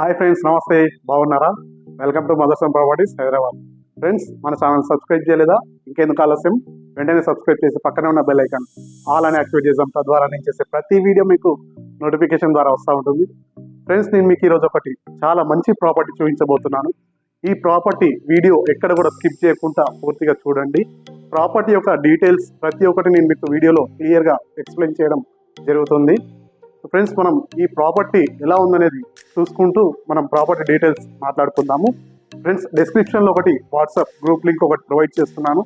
Hi friends నమస్తే. బాగున్నారా? Welcome to Motherson properties Hyderabad. Friends మన ఛానల్ సబ్స్క్రైబ్ చేయలేదా? ఇంకెందుకు ఆలస్యం? వెంటనే సబ్స్క్రైబ్ చేసి పక్కనే ఉన్న బెల్ ఐకాన్ ఆల్ అని యాక్టివేట్ చేసాం తద్వారా నేను చేసే ప్రతి వీడియో మీకు నోటిఫికేషన్ ద్వారా వస్తూ ఉంటుంది. ఫ్రెండ్స్ నేను మీకు ఈరోజు ఒకటి చాలా మంచి ప్రాపర్టీ చూపించబోతున్నాను. ఈ ప్రాపర్టీ వీడియో ఎక్కడ కూడా స్కిప్ చేయకుండా పూర్తిగా చూడండి. ప్రాపర్టీ యొక్క డీటెయిల్స్ ప్రతి ఒక్కటి నేను మీకు వీడియోలో క్లియర్గా ఎక్స్ప్లెయిన్ చేయడం జరుగుతుంది. ఫ్రెండ్స్ మనం ఈ ప్రాపర్టీ ఎలా ఉందనేది చూసుకుంటూ మనం ప్రాపర్టీ డీటెయిల్స్ మాట్లాడుకుందాము. ఫ్రెండ్స్ డిస్క్రిప్షన్లో ఒకటి వాట్సాప్ గ్రూప్ లింక్ ఒకటి ప్రొవైడ్ చేస్తున్నాను.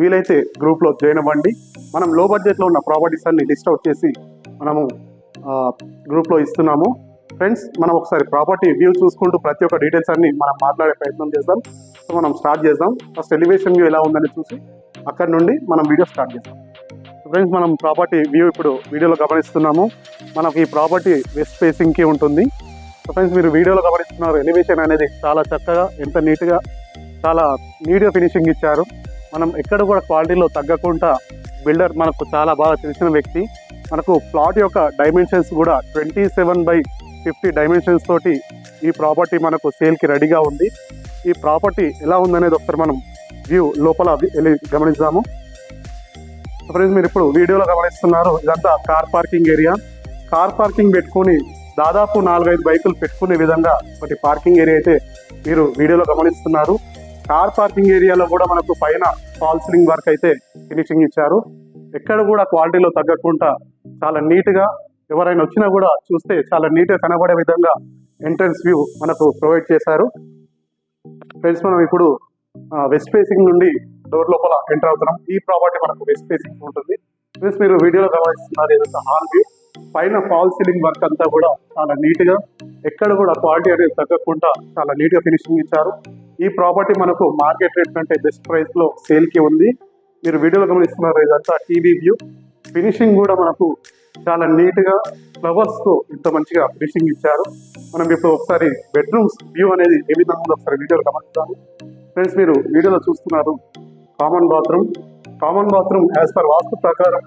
వీలైతే గ్రూప్లో జాయిన్ అవ్వండి. మనం లో బడ్జెట్లో ఉన్న ప్రాపర్టీస్ అన్ని లిస్ట్ అవుట్ చేసి మనము గ్రూప్లో ఇస్తున్నాము. ఫ్రెండ్స్ మనం ఒకసారి ప్రాపర్టీ వ్యూ చూసుకుంటూ ప్రతి ఒక్క డీటెయిల్స్ అన్ని మనం మాట్లాడే ప్రయత్నం చేద్దాం. సో మనం స్టార్ట్ చేద్దాం. ఫస్ట్ ఎలివేషన్ వ్యూ ఎలా ఉందని చూసి అక్కడ నుండి మనం వీడియో స్టార్ట్ చేద్దాం. ఫ్రెండ్స్ మనం ప్రాపర్టీ వ్యూ ఇప్పుడు వీడియోలో గమనిస్తున్నాము. మనకి ఈ ప్రాపర్టీ వెస్ట్ ఫేసింగ్కి ఉంటుంది. సో ఫ్రెండ్స్ మీరు వీడియోలో గమనిస్తున్నారు. ఎలివేషన్ అనేది చాలా చక్కగా ఎంత నీట్గా చాలా నీట్గా ఫినిషింగ్ ఇచ్చారు. మనం ఎక్కడ కూడా క్వాలిటీలో తగ్గకుండా బిల్డర్ మనకు చాలా బాగా తెలిసిన వ్యక్తి. మనకు ప్లాట్ యొక్క డైమెన్షన్స్ కూడా twenty seven by fifty dimensions తోటి ఈ ప్రాపర్టీ మనకు సేల్కి రెడీగా ఉంది. ఈ ప్రాపర్టీ ఎలా ఉందనేది ఒకసారి మనం వ్యూ లోపల గమనిద్దాము. ఫ్రెండ్స్ మీరు ఇప్పుడు వీడియోలో గమనిస్తున్నారు ఇదంతా car parking area. Car parking పెట్టుకొని దాదాపు నాలుగైదు బైకులు పెట్టుకునే విధంగా ఒకటి పార్కింగ్ ఏరియా అయితే మీరు వీడియోలో గమనిస్తున్నారు. కార్ పార్కింగ్ ఏరియాలో కూడా మనకు పైన ఫాల్ వర్క్ అయితే ఫినిషింగ్ ఇచ్చారు. ఎక్కడ కూడా క్వాలిటీలో తగ్గకుండా చాలా నీట్గా ఎవరైనా వచ్చినా కూడా చూస్తే చాలా నీట్గా కనబడే విధంగా ఎంట్రన్స్ వ్యూ మనకు ప్రొవైడ్ చేశారు. ఫ్రెండ్స్ మనం ఇప్పుడు వెస్ట్ ఫేసింగ్ నుండి డోర్ లోపల ఎంటర్ అవుతున్నాం. ఈ ప్రాపర్టీ మనకు వెస్ట్ ఫేసింగ్ ఉంటుంది. ఫ్రెండ్స్ మీరు వీడియోలో గమనిస్తున్నారు ఏదైతే హాల్ వ్యూ పైన ఫాల్ సీలింగ్ వర్క్ అంతా కూడా చాలా నీట్గా ఎక్కడ కూడా క్వాలిటీ అనేది తగ్గకుండా చాలా నీట్గా ఫినిషింగ్ ఇచ్చారు. ఈ ప్రాపర్టీ మనకు మార్కెట్ రేట్ కంటే బెస్ట్ ప్రైస్లో సేల్కి ఉంది. మీరు వీడియోలో గమనిస్తున్నారు ఇదంతా టీవీ వ్యూ ఫినిషింగ్ కూడా మనకు చాలా నీట్గా ఫ్లవర్స్తో ఇంత మంచిగా ఫినిషింగ్ ఇచ్చారు. మనం ఇప్పుడు ఒకసారి బెడ్రూమ్స్ వ్యూ అనేది ఏ విధంగా ఉందో ఒకసారి వీడియోలో గమనిస్తాము ఫ్రెండ్స్ మీరు వీడియోలో చూస్తున్నారు common bathroom common bathroom as per vastu ప్రకారం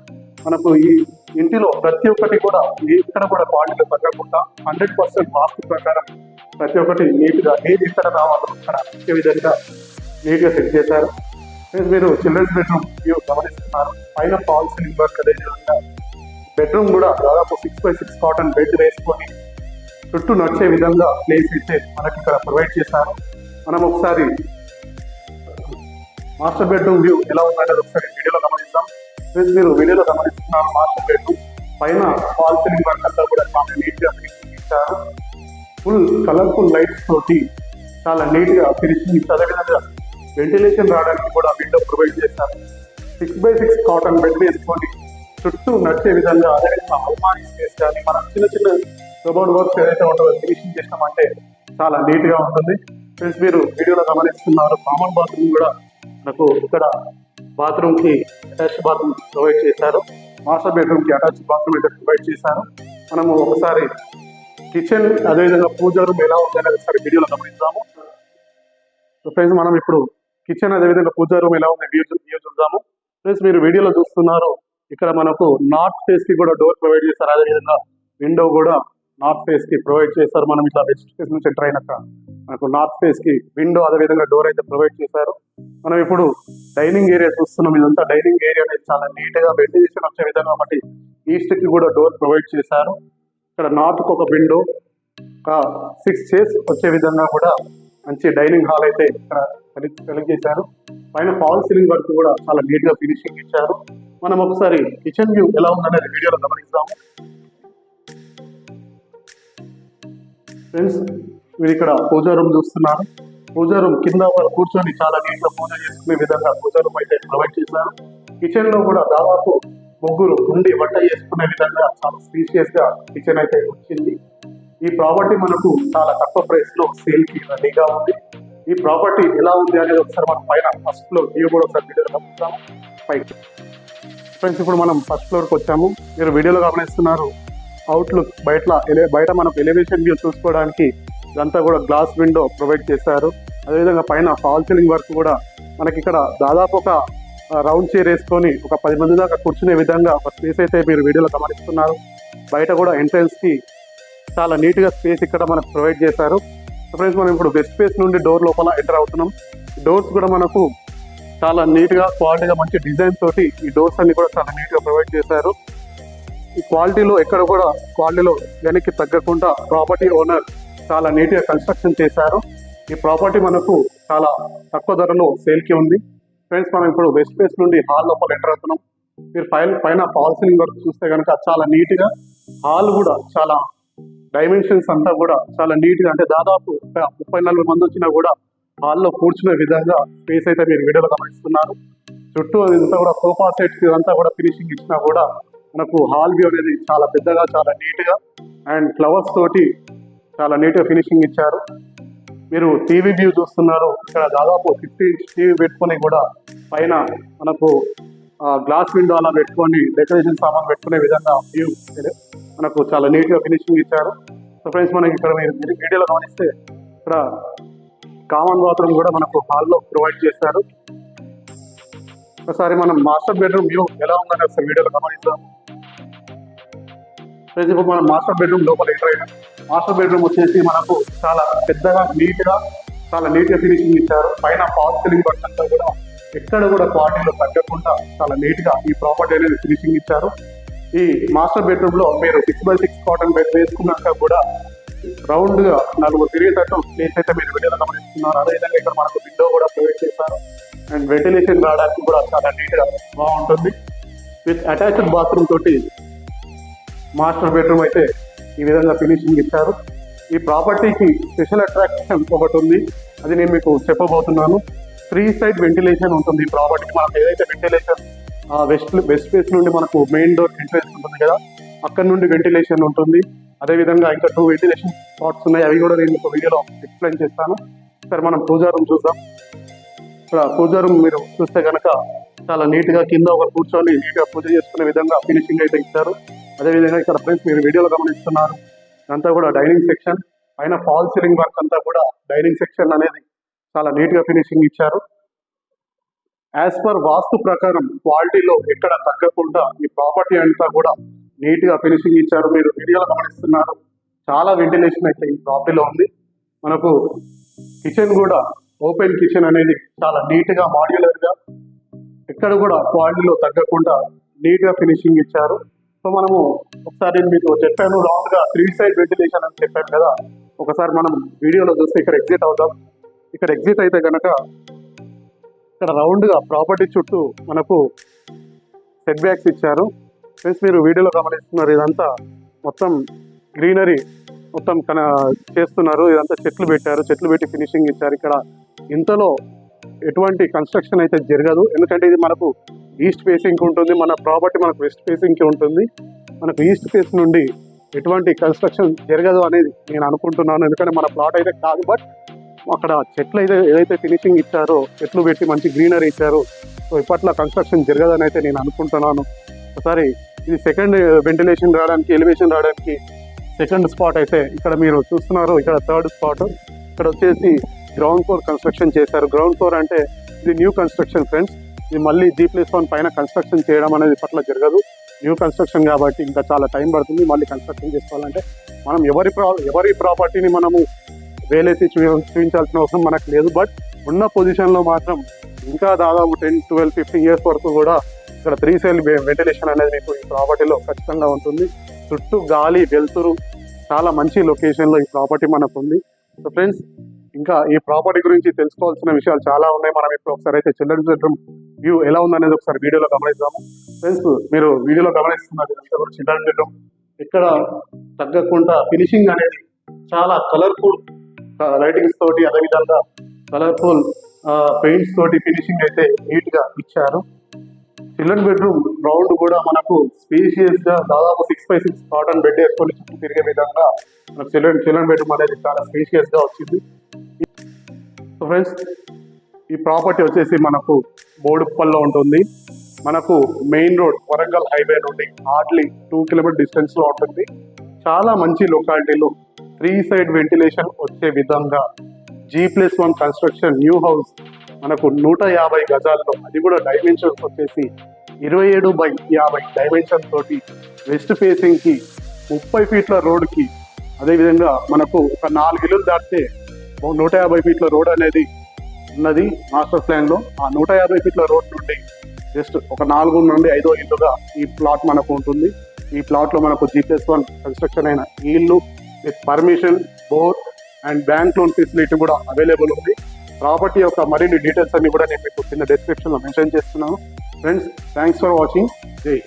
మనకు ఈ ఇంటిలో ప్రతి ఒక్కటి కూడా ఇక్కడ కూడా క్వాలిటీ తగ్గకుండా హండ్రెడ్ పర్సెంట్ వాస్తు ప్రకారం ప్రతి ఒక్కటి నీట్గా ఏది ఎక్కడ రావాలో అక్కడ వచ్చే విధంగా నీట్గా సెట్ చేశారు. మీరు చిల్డ్రన్స్ బెడ్రూమ్ వ్యూ గమనిస్తున్నారు. పైన ఫాల్స్ వర్క్ అదే విధంగా బెడ్రూమ్ కూడా దాదాపు six by six cotton bed వేసుకొని చుట్టూ నడిచే విధంగా ప్లేస్ అయితే మనకి ఇక్కడ ప్రొవైడ్ చేశారు. మనం ఒకసారి మాస్టర్ బెడ్రూమ్ వ్యూ ఎలా ఉందనేది ఒకసారి వీడియోలో గమనిస్తాం ఫ్రెండ్స్ మీరు వీడియోలో గమనిస్తున్నారు మాస్టర్ బెడ్రూమ్ పైన ఫాల్ సీలింగ్ వర్క్ అంతా కూడా చాలా నీట్గా ఫినిషింగ్ ఇచ్చారు ఫుల్ కలర్ఫుల్ లైట్స్ తోటి చాలా నీట్గా ఫినిషింగ్ ఇచ్చారు అదేవిధంగా వెంటిలేషన్ రావడానికి కూడా విండో ప్రొవైడ్ చేశారు. Six by six cotton bed వేసుకొని చుట్టూ నడిచే విధంగా అదేవిధంగా అల్మారీ స్పేస్ కానీ మనం చిన్న చిన్న రోబోట్ వర్క్స్ ఏదైతే ఉంటుందో ఫినిషింగ్ చేసినామంటే చాలా నీట్గా ఉంటుంది. ఫ్రెండ్స్ మీరు వీడియోలో గమనిస్తున్నారు కామన్ బాత్రూమ్ కూడా మనకు ఇక్కడ బాత్రూమ్కి అటాచ్ బాత్రూమ్ ప్రొవైడ్ చేశారు. మాస్టర్ బెడ్రూమ్కి అటాచ్ బాత్రూమ్ అయితే ప్రొవైడ్ చేశారు. మనము ఒకసారి కిచెన్ అదేవిధంగా పూజ రూమ్ ఎలా ఉంది ఒకసారి వీడియోలో గమనిద్దాము. ఫ్రెండ్స్ మనం ఇప్పుడు కిచెన్ అదేవిధంగా పూజ రూమ్ ఎలా ఉంది వ్యూ చూద్దాము. ఫ్రెండ్స్ మీరు వీడియోలో చూస్తున్నారు. ఇక్కడ మనకు నార్త్ ఫేస్కి కూడా డోర్ ప్రొవైడ్ చేశారు. అదేవిధంగా విండో కూడా నార్త్ ఫేస్కి ప్రొవైడ్ చేస్తారు మనం ఇట్లా వెస్ట్ ఫేస్ నుంచి ఎంటర్ అయినాక. మనకు నార్త్ ఫేస్కి విండో అదే విధంగా డోర్ అయితే ప్రొవైడ్ చేశారు. మనం ఇప్పుడు డైనింగ్ ఏరియా చూస్తున్నాం. ఇదంతా డైనింగ్ ఏరియా అనేది చాలా నీట్గా వెంటిలేషన్ వచ్చే విధంగా ఒకటి ఈస్ట్కి కూడా డోర్ ప్రొవైడ్ చేశారు. ఇక్కడ నార్త్కి ఒక విండో ఒక సిక్స్ చైర్స్ వచ్చే విధంగా కూడా మంచి డైనింగ్ హాల్ అయితే ఇక్కడ కలిగి చేశారు పైన ఫాల్ సీలింగ్ వర్క్ కూడా చాలా నీట్గా ఫినిషింగ్ ఇచ్చారు. మనం ఒకసారి కిచెన్ వ్యూ ఎలా ఉందనేది వీడియోలో గమనిస్తాము ఫ్రెండ్స్ మీరు ఇక్కడ పూజా రూమ్ చూస్తున్నారు. పూజా రూమ్ కింద వాళ్ళు కూర్చొని చాలా నీట్గా పూజ చేసుకునే విధంగా పూజా రూమ్ అయితే ప్రొవైడ్ చేశారు. కిచెన్లో కూడా దాదాపు ముగ్గురు ఉండి వంట చేసుకునే విధంగా చాలా స్పీషియస్గా కిచెన్ అయితే వచ్చింది. ఈ ప్రాపర్టీ మనకు చాలా తక్కువ ప్రైస్లో సేల్కి రెడీగా ఉంది. ఈ ప్రాపర్టీ ఎలా ఉంది అనేది ఒకసారి మనం పైన ఫస్ట్ ఫ్లోర్ వ్యూ కూడా ఒకసారి వీడియోలో గమనిస్తాము పైకి ఫ్రెండ్స్ ఇప్పుడు మనం ఫస్ట్ ఫ్లోర్కి వచ్చాము. మీరు వీడియోలో గమనిస్తున్నారు. అవుట్లుక్ బయట బయట మనకు ఎలివేషన్ వ్యూ చూసుకోవడానికి ఇదంతా కూడా గ్లాస్ విండో ప్రొవైడ్ చేశారు. అదేవిధంగా పైన ఫాల్ సీలింగ్ వర్క్ కూడా మనకి ఇక్కడ దాదాపు ఒక రౌండ్ చైర్ వేసుకొని ఒక పది మంది దాకా కూర్చునే విధంగా ఒక స్పేస్ అయితే మీరు వీడియోలో గమనిస్తున్నారు. బయట కూడా ఎంట్రెన్స్కి చాలా నీట్గా స్పేస్ ఇక్కడ మనకు ప్రొవైడ్ చేశారు. ఫ్రెండ్స్ మనం ఇప్పుడు బెస్ట్ స్పేస్ నుండి డోర్ లోపల ఎంటర్ అవుతున్నాం. డోర్స్ కూడా మనకు చాలా నీట్గా క్వాలిటీగా మంచి డిజైన్ తోటి ఈ డోర్స్ అన్ని కూడా చాలా నీట్గా ప్రొవైడ్ చేశారు. ఈ క్వాలిటీలో ఎక్కడ కూడా క్వాలిటీలో వెనక్కి తగ్గకుండా ప్రాపర్టీ ఓనర్ చాలా నీట్గా కన్స్ట్రక్షన్ చేశారు. ఈ ప్రాపర్టీ మనకు చాలా తక్కువ ధరలో సేల్కి ఉంది. ఫ్రెండ్స్ మనం ఇప్పుడు వెస్ట్ ఫేస్ నుండి హాల్ లోపల ఎంటర్ అవుతున్నాం. మీరు పైన పైన ఫాల్ వరకు చూస్తే కనుక చాలా నీట్గా హాల్ కూడా చాలా డైమెన్షన్స్ అంతా కూడా చాలా నీట్గా అంటే దాదాపు ఒక ముప్పై నలభై మంది వచ్చినా కూడా హాల్లో కూర్చునే విధంగా స్పేస్ అయితే మీరు వీడియోలో గమనిస్తున్నారు. చుట్టూ ఇదంతా కూడా సోఫా సెట్స్ ఇదంతా కూడా ఫినిషింగ్ ఇచ్చినా కూడా మనకు హాల్ వ్యూ అనేది చాలా పెద్దగా చాలా నీట్గా అండ్ ఫ్లవర్స్ తోటి చాలా నీట్గా ఫినిషింగ్ ఇచ్చారు. మీరు టీవీ వ్యూ చూస్తున్నారు. ఇక్కడ దాదాపు ఫిఫ్టీ ఇంచ్ టీవీ పెట్టుకొని కూడా పైన మనకు గ్లాస్ విండో అలా పెట్టుకొని డెకరేషన్ సామాన్ పెట్టుకునే విధంగా వ్యూ మనకు చాలా నీట్గా ఫినిషింగ్ ఇచ్చారు. సో ఫ్రెండ్స్ మనకి ఇక్కడ మీరు వీడియోలో గమనిస్తే ఇక్కడ కామన్ బాత్రూమ్ కూడా మనకు హాల్లో ప్రొవైడ్ చేశారు. ఒకసారి మనం మాస్టర్ బెడ్రూమ్ వ్యూ ఎలా ఉందని ఒకసారి వీడియోలో గమనిద్దాం. ఫ్రెండ్స్ ఇప్పుడు మనం మాస్టర్ బెడ్రూమ్ లోపల ఎంటర్ అయినా మాస్టర్ బెడ్రూమ్ వచ్చేసి మనకు చాలా పెద్దగా నీట్గా చాలా నీట్గా ఫినిషింగ్ ఇచ్చారు పైన ఫాల్ సీలింగ్ వర్క్ కూడా ఎక్కడ కూడా క్వాలిటీలో తగ్గకుండా చాలా నీట్గా ఈ ప్రాపర్టీ అనేది ఫినిషింగ్ ఇచ్చారు. ఈ మాస్టర్ బెడ్రూమ్లో మీరు six by six cotton bed వేసుకున్నాక కూడా రౌండ్గా నలుగురు తిరిగేటట్టు ప్లేస్ అయితే మీరు వీడియోలో గమనిస్తున్నారు. అదేవిధంగా ఇక్కడ మనకు విండో కూడా ప్రొవైడ్ చేశారు. అండ్ వెంటిలేషన్ రావడానికి కూడా చాలా నీట్గా బాగుంటుంది. విత్ అటాచ్డ్ బాత్రూమ్ తోటి మాస్టర్ బెడ్రూమ్ అయితే ఈ విధంగా ఫినిషింగ్ ఇచ్చారు. ఈ ప్రాపర్టీకి స్పెషల్ అట్రాక్షన్ ఒకటి ఉంది. అది నేను మీకు చెప్పబోతున్నాను. త్రీ సైడ్ వెంటిలేషన్ ఉంటుంది ఈ ప్రాపర్టీకి. మనకు ఏదైతే వెంటిలేషన్ వెస్ట్ వెస్ట్ ఫేస్ నుండి మనకు మెయిన్ డోర్ ఎంట్రెన్స్ ఉంటుంది కదా అక్కడ నుండి వెంటిలేషన్ ఉంటుంది. అదే విధంగా ఇంకా టూ వెంటిలేషన్ స్పాట్స్ ఉన్నాయి. అవి కూడా నేను మీకు వీడియోలో ఎక్స్ప్లెయిన్ చేస్తాను. సరే మనం పూజా రూమ్ చూద్దాం. ఇక్కడ పూజా రూమ్ మీరు చూస్తే కనుక చాలా నీట్గా కింద ఒక కూర్చొని నీట్గా పూజ చేసుకునే విధంగా ఫినిషింగ్ అయితే ఇచ్చారు. అదేవిధంగా ఇక్కడ ఫ్రెండ్స్ మీరు వీడియోలో గమనిస్తున్నారు ఇదంతా కూడా డైనింగ్ సెక్షన్ పైన ఫాల్ సీలింగ్ వర్క్ అంతా కూడా డైనింగ్ సెక్షన్ అనేది చాలా నీట్గా ఫినిషింగ్ ఇచ్చారు. యాజ్ పర్ వాస్తు ప్రకారం క్వాలిటీలో ఎక్కడ తగ్గకుండా ఈ ప్రాపర్టీ అంతా కూడా నీట్గా ఫినిషింగ్ ఇచ్చారు. మీరు వీడియోలో గమనిస్తున్నారు చాలా వెంటిలేషన్ అయితే ఈ ప్రాపర్టీలో ఉంది. మనకు కిచెన్ కూడా ఓపెన్ కిచెన్ అనేది చాలా నీట్గా మాడ్యులర్గా ఎక్కడ కూడా క్వాలిటీలో తగ్గకుండా నీట్గా ఫినిషింగ్ ఇచ్చారు. సో మనము ఒకసారి మీకు చెప్పాను రౌండ్గా త్రీ సైడ్ వెంటిలేషన్ అని చెప్పాను కదా. ఒకసారి మనం వీడియోలో చూస్తే ఇక్కడ ఎగ్జిట్ అవుదాం. ఇక్కడ ఎగ్జిట్ అయితే కనుక ఇక్కడ రౌండ్గా ప్రాపర్టీ చుట్టూ మనకు సెట్ బ్యాక్స్ ఇచ్చారు. ఫ్రెండ్స్ మీరు వీడియోలో గమనిస్తున్నారు ఇదంతా మొత్తం గ్రీనరీ మొత్తం కన చేస్తున్నారు. ఇదంతా చెట్లు పెట్టారు చెట్లు పెట్టి ఫినిషింగ్ ఇచ్చారు. ఇక్కడ ఇంతలో ఎటువంటి కన్స్ట్రక్షన్ అయితే జరగదు. ఎందుకంటే ఇది మనకు ఈస్ట్ ఫేసింగ్ ఉంటుంది మన ప్రాపర్టీ మనకు వెస్ట్ ఫేసింగ్కి ఉంటుంది. మనకు ఈస్ట్ ఫేస్ నుండి ఎటువంటి కన్స్ట్రక్షన్ జరగదు అనేది నేను అనుకుంటున్నాను. ఎందుకంటే మన ప్లాట్ అయితే కాదు బట్ అక్కడ చెట్లు అయితే ఏదైతే ఫినిషింగ్ ఇచ్చారో చెట్లు పెట్టి మంచి గ్రీనరీ ఇచ్చారో సో ఇప్పట్లో కన్స్ట్రక్షన్ జరగదని అయితే నేను అనుకుంటున్నాను. ఒకసారి ఇది సెకండ్ వెంటిలేషన్ రావడానికి ఎలివేషన్ రావడానికి సెకండ్ స్పాట్ అయితే ఇక్కడ మీరు చూస్తున్నారు. ఇక్కడ థర్డ్ స్పాట్. ఇక్కడ వచ్చేసి గ్రౌండ్ ఫ్లోర్ కన్స్ట్రక్షన్ చేశారు. గ్రౌండ్ ఫ్లోర్ అంటే ఇది న్యూ కన్స్ట్రక్షన్ ఫ్రెండ్స్. ఇది మళ్ళీ జీ ప్లస్ వన్ పైన కన్స్ట్రక్షన్ చేయడం అనేది ఇప్పట్లో జరగదు. న్యూ కన్స్ట్రక్షన్ కాబట్టి ఇంకా చాలా టైం పడుతుంది. మళ్ళీ కన్స్ట్రక్షన్ చేసుకోవాలంటే మనం ఎవరి ప్రా ఎవరి ప్రాపర్టీని మనము వేలైతే చూ చూపించాల్సిన అవసరం మనకు లేదు. బట్ ఉన్న పొజిషన్లో మాత్రం ఇంకా దాదాపు టెన్ ట్వెల్వ్ ఫిఫ్టీన్ ఇయర్స్ వరకు కూడా ఇక్కడ త్రీ సెల్ వెంటిలేషన్ అనేది మీకు ఈ ప్రాపర్టీలో ఖచ్చితంగా ఉంటుంది. చుట్టూ గాలి వెలుతురు చాలా మంచి లొకేషన్లో ఈ ప్రాపర్టీ మనకు ఉంది సో ఫ్రెండ్స్ ఇంకా ఈ ప్రాపర్టీ గురించి తెలుసుకోవాల్సిన విషయాలు చాలా ఉన్నాయి. మనం ఇప్పుడు ఒకసారి అయితే చిల్డ్రన్స్ బెడ్రూమ్ వ్యూ ఎలా ఉందనేది ఒకసారి వీడియోలో గమనిద్దాము. ఫ్రెండ్స్ మీరు వీడియోలో గమనిస్తున్నారు ఇదంతా చిల్డ్రన్ బెడ్రూమ్ ఇక్కడ తగ్గకుండా ఫినిషింగ్ అనేది చాలా కలర్ఫుల్ లైటింగ్స్ తోటి అదేవిధంగా కలర్ఫుల్ పెయింట్స్ తోటి ఫినిషింగ్ అయితే నీట్గా ఇచ్చారు. చిల్డ్రన్ బెడ్రూమ్ రౌండ్ కూడా మనకు స్పేషియస్గా దాదాపు six by six cotton bed వేసుకొని చుట్టూ తిరిగే విధంగా మనకు చిల్డ్రన్ చిల్డ్రన్ బెడ్రూమ్ అనేది చాలా స్పేషియస్గా వచ్చింది. సో ఫ్రెండ్స్ ఈ ప్రాపర్టీ వచ్చేసి మనకు బోడుప్పల్లో ఉంటుంది. మనకు మెయిన్ రోడ్ వరంగల్ హైవే నుండి హార్డ్లీ టూ కిలోమీటర్ డిస్టెన్స్లో ఉంటుంది. చాలా మంచి లొకాలిటీలో. త్రీ సైడ్ వెంటిలేషన్ వచ్చే విధంగా G plus one construction new house మనకు నూట యాభై గజాల్లో అది కూడా డైమెన్షన్స్ వచ్చేసి ఇరవై ఏడు బై యాభై డైమెన్షన్ తోటి వెస్ట్ ఫేసింగ్కి ముప్పై ఫీట్ల రోడ్కి అదేవిధంగా మనకు ఒక నాలుగు ఇల్లు దాటితే నూట యాభై ఫీట్ల రోడ్ అనేది ఉన్నది మాస్టర్ ప్లాన్లో. ఆ నూట యాభై ఫీట్ల రోడ్ నుండి జస్ట్ ఒక నాలుగు నుండి ఐదో ఇల్లుగా ఈ ప్లాట్ మనకు ఉంటుంది. ఈ ప్లాట్లో మనకు జీపీఎస్ వన్ కన్స్ట్రక్షన్ అయిన ఈ ఇల్లు with permission bore and bank loan facility కూడా అవైలబుల్ ఉంది. ప్రాపర్టీ యొక్క మరిన్ని డీటెయిల్స్ అన్ని కూడా నేను మీకు కింద డిస్క్రిప్షన్లో మెన్షన్ చేస్తున్నాను. ఫ్రెండ్స్ థ్యాంక్స్ ఫర్ వాచింగ్ జై